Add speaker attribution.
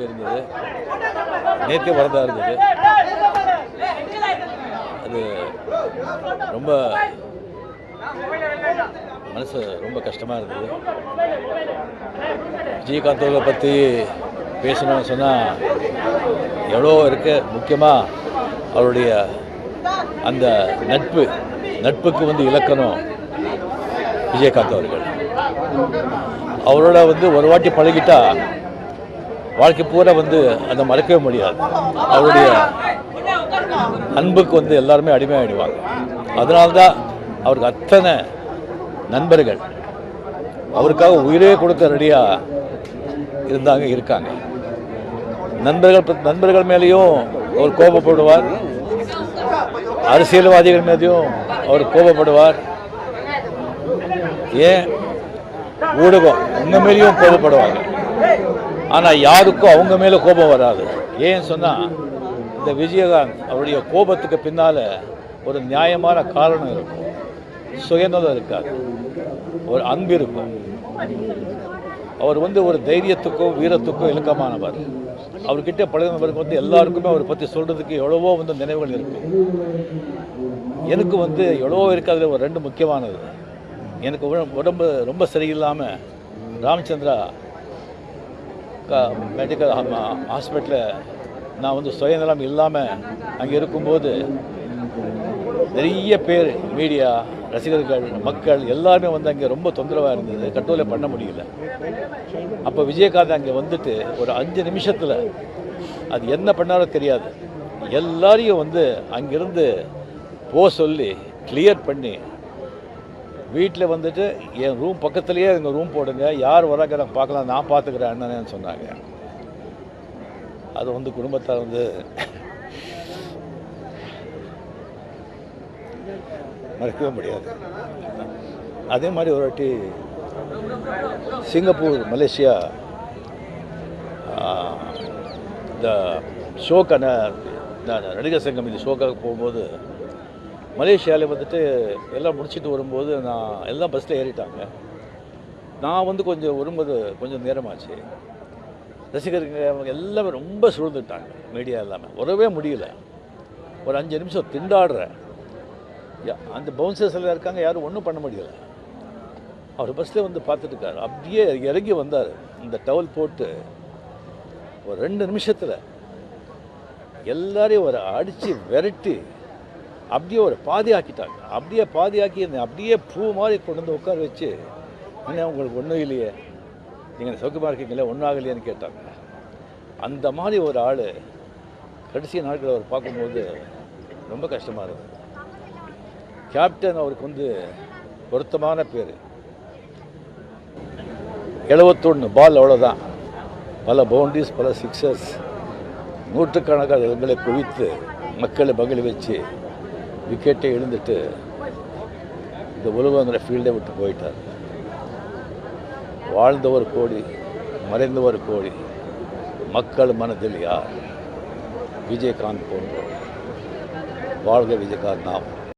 Speaker 1: அங்கே இருந்தது. நேற்று வரதா இருந்தது. அது ரொம்ப மனசு ரொம்ப கஷ்டமாக இருந்தது. விஜயகாந்த் பற்றி பேசணும்னு சொன்னால் எவ்வளோ இருக்கு. முக்கியமாக அவருடைய அந்த நட்பு நட்புக்கு வந்து இலக்கணம் விஜயகாந்த் அவர்கள். அவரோட வந்து ஒரு வாட்டி பழகிட்டா வாழ்க்கை பூரா வந்து அதை மறக்கவே முடியாது. அவருடைய அன்புக்கு வந்து எல்லாருமே அடிமையாயிடுவாங்க. அதனால்தான் அவருக்கு அத்தனை நண்பர்கள் அவருக்காக உயிரே கொடுக்க ரெடியாக இருந்தாங்க இருக்காங்க. நண்பர்கள் நண்பர்கள் மேலேயும் அவர் கோபப்படுவார். அரசியல்வாதிகள் மீதையும் அவர் கோபப்படுவார். ஏன்? ஊடகம் உங்க மேலேயும் கோபப்படுவாங்க. ஆனால் யாருக்கும் அவங்க மேலே கோபம் வராது. ஏன் சொன்னால் இந்த விஜயகாந்த் அவருடைய கோபத்துக்கு பின்னால் ஒரு நியாயமான காரணம் இருக்கும். சுயநலம் இருக்காது ஒரு அன்பு இருக்கும். அவர் வந்து ஒரு தைரியத்துக்கும் வீரத்துக்கும் இலக்கமானவர். அவர்கிட்ட பழகினவருக்கு வந்து எல்லாருக்குமே அவரை பற்றி சொல்கிறதுக்கு எவ்வளவோ வந்து நினைவுகள் இருக்கும் எனக்கு வந்து எவ்வளவோ இருக்கு அதில் ஒரு ரெண்டு முக்கியமானது. எனக்கு உடம்பு ரொம்ப சரியில்லாமல் ராமச்சந்திரா மெடிக்கல் ஹாஸ்பிட்டலில் நான் வந்து சுயநலம் இல்லாமல் அங்கே இருக்கும்போது நிறைய பேர் மீடியா ரசிகர்கள் மக்கள் எல்லாருமே வந்து அங்கே ரொம்ப தொந்தரவாக இருந்தது. கட்டோலை பண்ண முடியல. அப்போ விஜயகாந்த் அங்கே வந்துட்டு ஒரு அஞ்சு நிமிஷத்தில் அது என்ன பண்ணாரோ தெரியாது. எல்லாரையும் வந்து அங்கேருந்து போ சொல்லி கிளியர் பண்ணி வீட்டில் வந்துட்டு என் ரூம் பக்கத்துலேயே எங்கள் ரூம் போடுங்க. யார் வராங்க நான் பார்க்கலாம். நான் பார்த்துக்கிறேன் அண்ணனேன்னு சொன்னாங்க. அது வந்து குடும்பத்தை வந்து மறக்கவே முடியாது. அதே மாதிரி ஒரு வாட்டி சிங்கப்பூர் மலேசியா இந்த ஷோக்கான நடிகர் சங்கம் இந்த ஷோக்காக போகும்போது மலேசியாவில் வந்துட்டு எல்லாம் முடிச்சிட்டு வரும்போது நான் எல்லாம் பஸ்ஸில் ஏறிட்டாங்க. நான் வந்து கொஞ்சம் வரும்போது கொஞ்சம் நேரமாச்சு. ரசிகர்கள் அவங்க எல்லாமே ரொம்ப சூழ்ந்துட்டாங்க. மீடியா எல்லாமே. வரவே முடியல. ஒரு அஞ்சு நிமிஷம் திண்டாடுறேன் யா- அந்த பவுன்சர்ஸ் எல்லாம் இருக்காங்க யாரும் ஒன்றும் பண்ண முடியல. அவர் பஸ்ஸில் வந்து பார்த்துட்டுருக்காரு. அப்படியே இறங்கி வந்தார். இந்த டவல் போட்டு ஒரு ரெண்டு நிமிஷத்தில் எல்லாரையும் ஒரு அடித்து விரட்டி அப்படியே ஒரு பாதி ஆக்கிட்டாங்க அப்படியே பாதி ஆக்கி அப்படியே பூ மாதிரி கொண்டு வந்து உட்கார வச்சு என்ன உங்களுக்கு ஒன்றும் இல்லையே? நீங்கள் சௌக்கியமாக இருக்கீங்களே ஒன்றும் ஆகலையேன்னு கேட்டாங்க. அந்த மாதிரி ஒரு ஆள் கடைசி நாட்கள் அவர் பார்க்கும்போது ரொம்ப கஷ்டமாக இருந்தது. கேப்டன் அவருக்கு வந்து பொருத்தமான பேர். எழுபத்தொன்று பால் அவ்வளோதான் பல பவுண்டரிஸ் பல சிக்ஸர்ஸ் நூற்றுக்கணக்கான இடங்களை குவித்து மக்களை பகிழ் வச்சு விக்கெட்டை எழுந்துட்டு இந்த உலகங்கிற ஃபீல்டை விட்டு போயிட்டார். வாழ்ந்தவர் கோடி மறைந்த ஒரு கோடி மக்கள் மனதில் யார்? விஜயகாந்த் போன்றோர். வாழ்க விஜயகாந்த் நாம்.